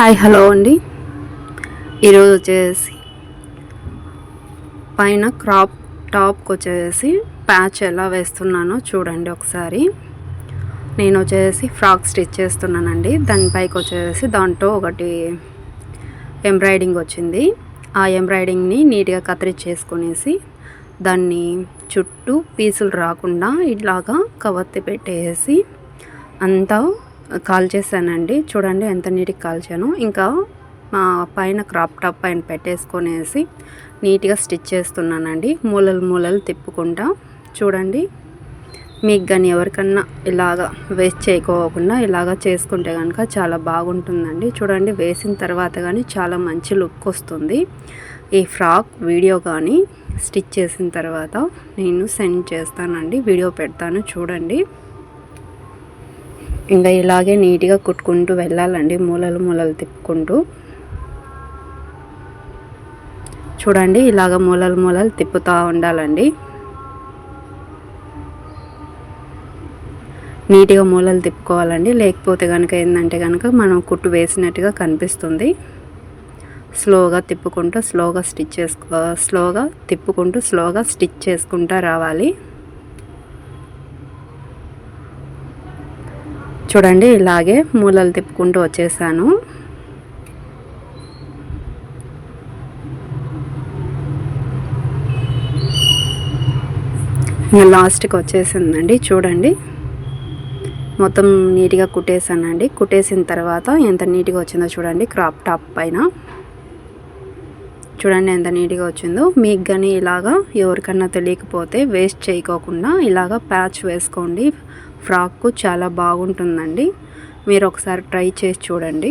Hi hello అండి. ఈరోజు వచ్చేసి పైన క్రాప్ టాప్కి వచ్చేసి ప్యాచ్ ఎలా వేస్తున్నానో చూడండి ఒకసారి. నేను వచ్చేసి ఫ్రాక్ స్టిచ్ చేస్తున్నానండి. దానిపైకి వచ్చేసి దాంట్లో ఒకటి ఎంబ్రాయిడింగ్ వచ్చింది. ఆ ఎంబ్రాయిడింగ్ని నీట్గా కత్తిరించేసుకునేసి దాన్ని చుట్టూ పీసులు రాకుండా ఇట్లాగా కవర్తి పెట్టేసి అంతా కాల్ చేశానండి. చూడండి ఎంత నీట్గా కాల్చాను. ఇంకా మా పైన క్రాప్ టాప్ పైన పెట్టేసుకొనేసి నీట్గా స్టిచ్ చేస్తున్నానండి. మూలలు మూలలు తిప్పుకుంటా. చూడండి. మీకు కానీ ఎవరికన్నా ఇలాగా వేస్ట్ చేయకోకుండా ఇలాగా చేసుకుంటే కనుక చాలా బాగుంటుందండి. చూడండి వేసిన తర్వాత కానీ చాలా మంచి లుక్ వస్తుంది. ఈ ఫ్రాక్ వీడియో కానీ స్టిచ్ చేసిన తర్వాత నేను సెండ్ చేస్తానండి. వీడియో పెడతాను చూడండి. ఇంకా ఇలాగే నీట్గా కుట్టుకుంటూ వెళ్ళాలండి. మూలలు మూలలు తిప్పుకుంటూ. చూడండి ఇలాగ మూలలు మూలలు తిప్పుతూ ఉండాలండి. నీట్గా మూలలు తిప్పుకోవాలండి. లేకపోతే కనుక ఏంటంటే కనుక మనం కుట్టు వేసినట్టుగా కనిపిస్తుంది. స్లోగా తిప్పుకుంటూ స్లోగా స్టిచ్ చేసుకో స్లోగా తిప్పుకుంటూ స్లోగా స్టిచ్ చేసుకుంటూ రావాలి. చూడండి ఇలాగే మూలలు తిప్పుకుంటూ వచ్చేసాను. లాస్ట్కి వచ్చేసిందండి చూడండి. మొత్తం నీట్గా కుట్టేసానండి. కుట్టేసిన తర్వాత ఎంత నీట్గా వచ్చిందో చూడండి క్రాప్ టాప్ పైన. చూడండి ఎంత నీట్గా వచ్చిందో. మీకు కానీ ఇలాగా ఎవరికన్నా తెలియకపోతే వేస్ట్ చేయకోకుండా ఇలాగా ప్యాచ్ వేసుకోండి. ఫ్రాక్కు చాలా బాగుంటుందండి. మీరు ఒకసారి ట్రై చేసి చూడండి.